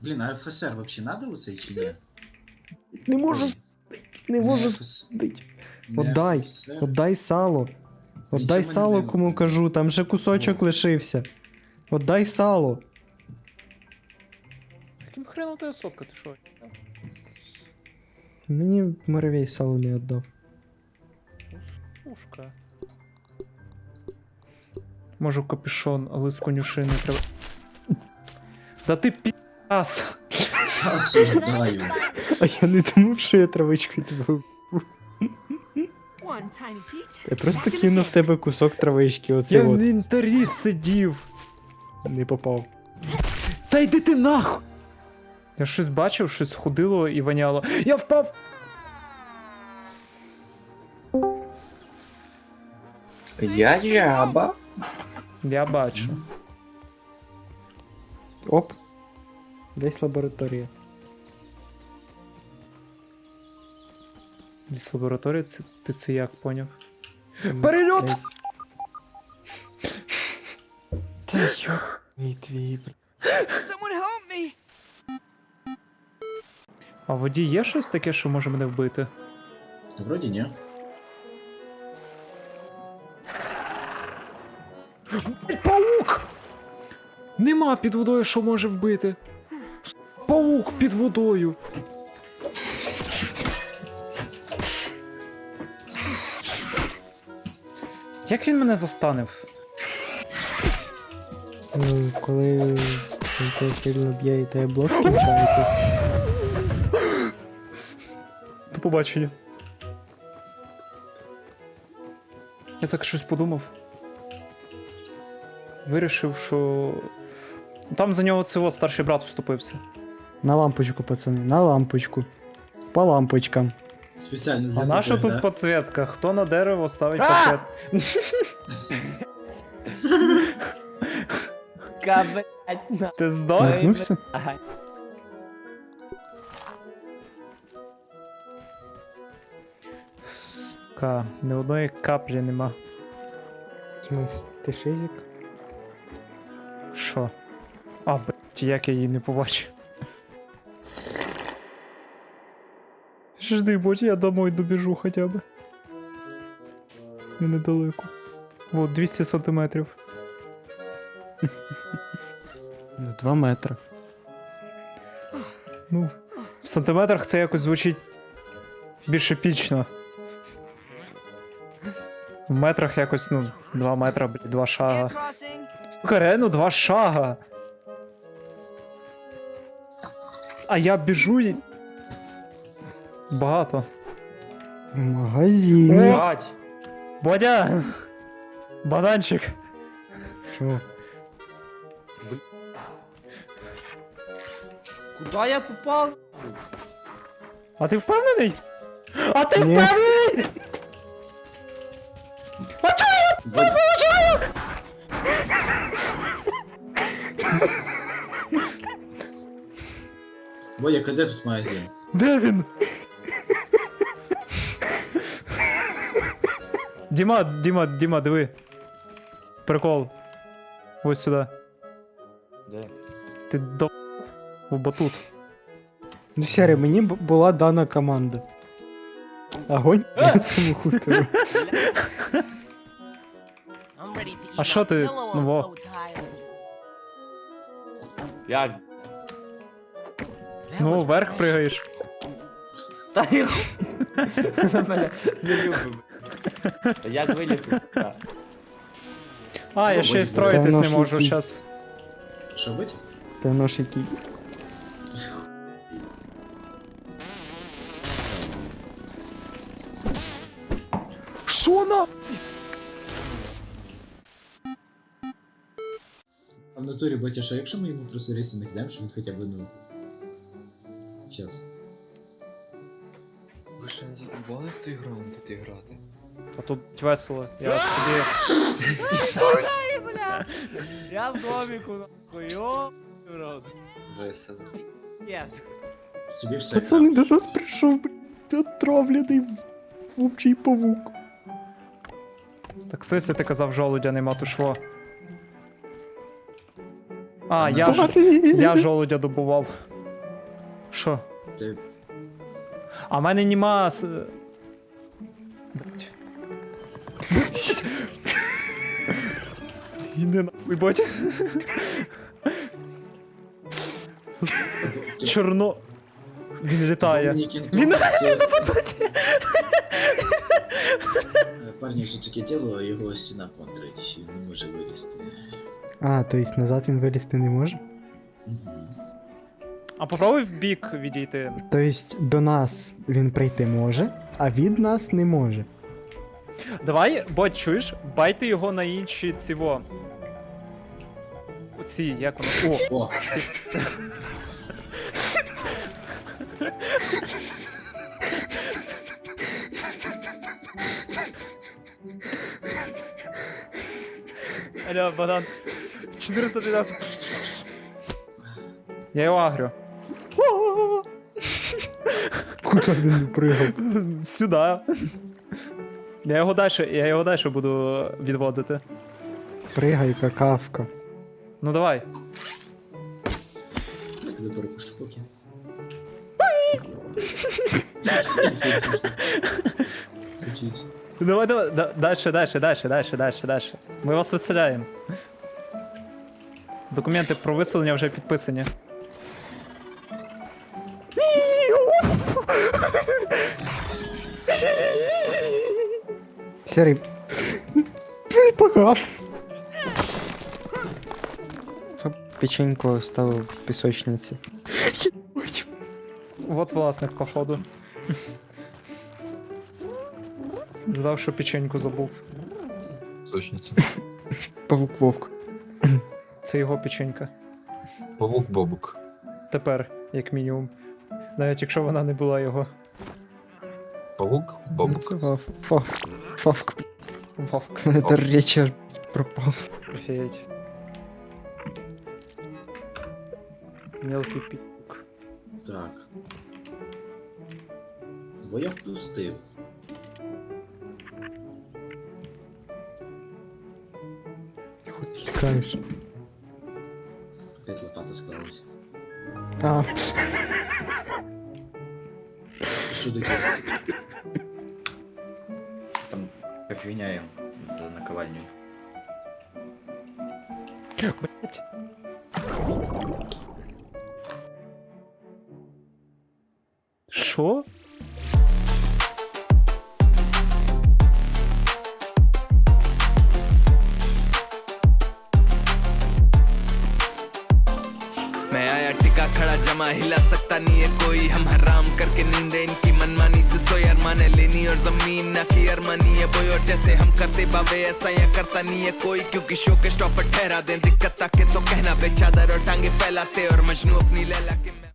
Блін, а ФСР вообще надо у цей чи ні? Не можу, не можу спити. Отдай, Отдай сало. Отдай Нічого сало, не кому кажу, там же кусочок Ну. лишився. Отдай сало. Яким хреном тебе сотка, ти що? Мені Моровей сало не віддав. Пушка. Можу капюшон, але з конюшини треба. Да ти пі***ас! А я не думав, що я травичкою тебе. Я просто кинув в тебе кусок травички, оце Я в от. інвентарі сидів. Не попав. Та йди ти нахуй! Я щось бачив, щось ходило і воняло. Я впав! Я жаба. Я бачу. Оп. Десь лабораторія. Десь лабораторія, це, ти це як поняв? Перельот! Та йо. Мій твій, бля. Someone help me! А в воді є щось таке, що може мене вбити? Вроді ні. Паук! Нема під водою, що може вбити. Паук під водою. Як він мене застанив? Ну, коли він тебе сильно б'є і тебе блок кінчається. До побачення. Я так щось подумав. Вирішив, що. Там за нього цього старший брат вступився. На лампочку, пацани, на лампочку. По лампочкам. Спеціально для А наша тут да? підсвітка? Хто на дерево ставить А! підсвітку? Ка, блядь, на. Ти здох? Ага. Сука, ні одної каплі нема. Смис, ти шизик? Що? А, блять, як я її не побачив. Жди, будь я домой добіжу хоча б. І недалеко. Вот 200 сантиметрів. Ну, два метри. Ну, в сантиметрах це якось звучить більш епічно. В метрах якось, ну, 2 метра, блядь, 2 шага. Реально 2 шага. А я біжу і. Багато. В магазині. Бать! Бодя! Бананчик! Що? Куда я попал? А ти впевнений? А ти Ні. впевнений? А чого я Боя, де тут магазин? Де він? Діма, Діма, Діма, диви. Прикол. Ось сюди. Де? Ти до в батут. Ну, сірі, мені б- була дана команда. Огонь п'ятському хутору. I'm ready to eat А що my ти? pillow, Ну I'm во. so tired. Як? Ну, вверх пригаєш. Та я мене не любив. Як вилізти? А, я ще й строїтись не можу зараз. Що бить? Та нож який. Що на? А в натурі батя, що якщо ми йому просто рейси накидаємо, що він хоча б ну. Щас. Ви ще не задумали з тою грою тут грати? А тут весело. Я собі. Ай, бля. Я в домику, нахуй, ёб рот. Весело. Yes. Собі все. Пацани, до нас прийшов, блядь, отравлений вовчий павук. Так сиси ти казав жолудя нема, то шво. А, я ж, я жолудя добував. Ти- А в мене нема. с- Блять. Іди нахуй, бать. Чорно. Він літає. Він це- Е, Парні, що таке тіло, його стіна контрить, він не може вилізти. А, то есть назад він вилізти не може? Мгм. А попробуй в бік відійти. То есть до нас він прийти може, а від нас не може. Давай, бот, чуєш? Байте його на інші ціво. Оці, як воно. О, О, Аля, банан. 412. Я його агрю. Куди він пригав? Сюди. Я його далі, я його далі буду відводити. Пригай, какавка. Ну давай. перекушу Давай, давай, да- дальше, дальше, дальше, дальше, дальше, дальше. Ми вас виселяємо. Документи про виселення вже підписані. Серий. Погав. Печеньку оставив в пісочниці. Вот власник, походу. Задав, що печеньку забув. Сочниця. Павук вовк. Це його печенька. Павук Бобук. Тепер, як мінімум. Навіть якщо вона не була його. Павук Бобук. Фав- фав- Фавк. Вовк. У мене дар речі аж пропав. Офігеть. Мелкий пік. Так. Бо я впустив. Хоч тікаєш. Опять лопата склалась. А, Що таке? Там фигня за наковальню. Блять. Що? खड़ा जमा हिला सकता नहीं है कोई। हम हराम करके नींद इनकी मनमानी से सोई अरमाने लेनी और ज़मीन ना की अरमानी है। बोई और जैसे हम करते बाबे ऐसा या करता नहीं है कोई। क्योंकि शो के स्टॉप पर ठहरा दे दिक्कत आके तो कहना बेचादर और टांगे फैलाते। और मजनू अपनी लैला के